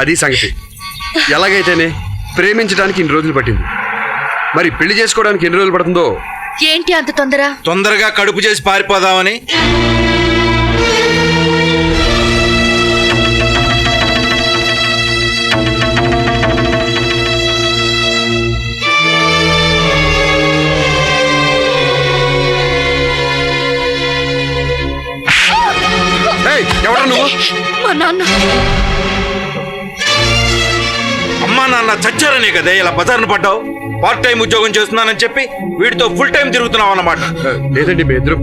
అది సంగతి. ఎలాగైతేనే ప్రేమించడానికి ఇన్ని రోజులు పట్టింది. మరి పెళ్ళి చేసుకోవడానికి ఎన్ని రోజులు పడుతుందో? ఏంటి అంత తొందర? తొందరగా కడుపు చేసి పారిపోదామని. ఏయ్, ఎవడ్రా నువ్వు? మా నాన్న. అమ్మా నాన్న చచ్చారనే కదే ఇలా బజార్ను పడ్డావు? పార్ట్ టైం ఉద్యోగం చేస్తున్నానని చెప్పి వీడితో ఫుల్ టైం తిరుగుతున్నావు అన్నమాట. లేదండి మీ ఇద్దరు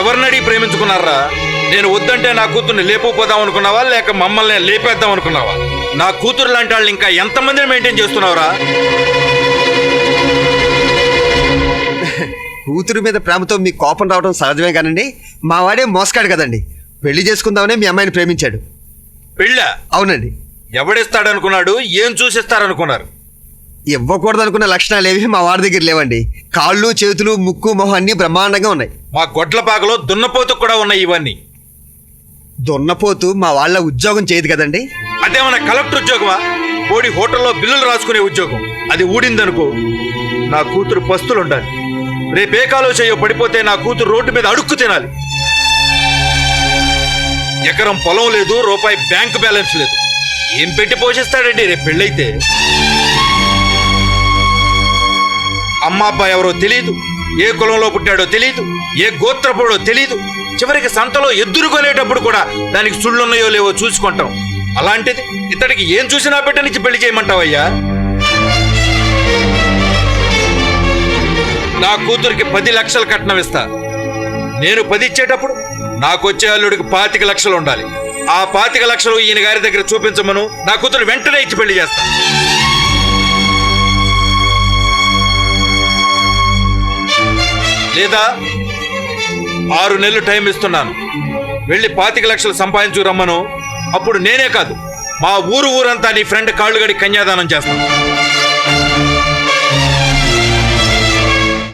ఎవరినడి ప్రేమించుకున్నారా? నేను వద్దంటే నా కూతుర్ని లేపుకుపోదాం అనుకున్నావా లేక మమ్మల్ని లేపేద్దాం అనుకున్నావా? నా కూతురు లాంటి వాళ్ళు ఇంకా ఎంతమందిని మెయింటైన్ చేస్తున్నావురా? కూతురు మీద ప్రేమతో మీ కోపం రావడం సహజమే కానండి మా వాడే మోసగాడు కదండి. పెళ్ళి చేసుకుందామనే మీ అమ్మాయిని ప్రేమించాడు. పెళ్ళ? అవునండి. ఎవడిస్తాడనుకున్నాడు ఏం చూసిస్తారనుకున్నారు? ఇవ్వకూడదు అనుకున్న లక్షణాలు ఏవి మా వాడి దగ్గర లేవండి. కాళ్ళు చేతులు ముక్కు మొహం అన్ని బ్రహ్మాండంగా ఉన్నాయి. మా గొడ్లపాకలో దున్నపోతు కూడా ఉన్నాయి ఇవన్నీ. దున్నపోతు మా వాళ్ళ ఉద్యోగం చేయదు కదండి? అదేమన్నా కలెక్టర్ ఉద్యోగమా? బోడి హోటల్లో బిల్లులు రాసుకునే ఉద్యోగం. అది ఊడిందనుకో నా కూతురు పస్తులు ఉండాలి రేపే కాలో చేయో పడిపోతే నా కూతురు రోడ్డు మీద అడుక్కు తినాలి. ఎకరం పొలం లేదు రూపాయి బ్యాంక్ బ్యాలెన్స్ లేదు. ఏం పెట్టి పోషిస్తాడండి? రేపు పెళ్ళైతే. అమ్మ అబ్బాయి ఎవరో తెలియదు ఏ కులంలో పుట్టాడో తెలియదు ఏ గోత్రపుడో తెలియదు చివరికి సంతలో ఎద్దురు కొనేటప్పుడు కూడా దానికి సుళ్ళున్నాయో లేవో చూసుకుంటాం. అలాంటిది ఇతడికి ఏం చూసినా బిడ్డనిచ్చి పెళ్ళి చేయమంటావయ్యా? నా కూతురికి పది లక్షలు కట్నం ఇస్తా. నేను పది ఇచ్చేటప్పుడు నాకు వచ్చే అల్లుడికి పాతిక లక్షలు ఉండాలి. ఆ పాతిక లక్షలు ఈయన గారి దగ్గర చూపించమను. నా కూతురు వెంటనే ఇచ్చి పెళ్ళి చేస్తా. లేదా ఆరు నెలలు టైం ఇస్తున్నాను. వెళ్ళి పాతిక లక్షలు సంపాదించు రమ్మను. అప్పుడు నేనే కాదు మా ఊరు ఊరంతా నీ ఫ్రెండ్ కాళ్ళుగడి కన్యాదానం చేస్తాను